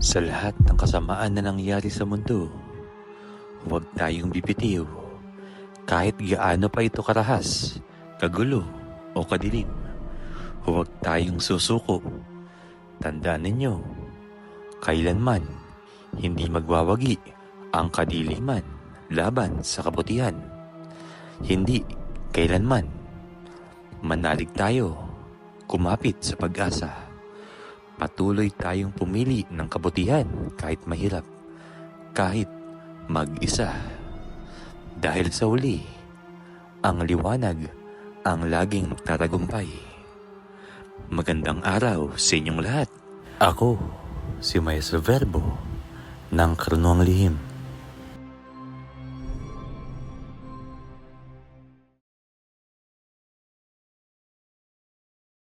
Sa lahat ng kasamaan na nangyari sa mundo, huwag tayong bibitiw. Kahit gaano pa ito karahas, kagulo o kadilim, huwag tayong susuko. Tandaan ninyo, kailanman hindi magwawagi ang kadiliman laban sa kabutihan. Hindi kailanman manalig tayo, kumapit sa pag-asa. Patuloy tayong pumili ng kabutihan kahit mahirap, kahit mag-isa. Dahil sa uli, ang liwanag ang laging magtatagumpay. Magandang araw sa inyong lahat. Ako, si Maestro Verbo ng Karunong Lihim.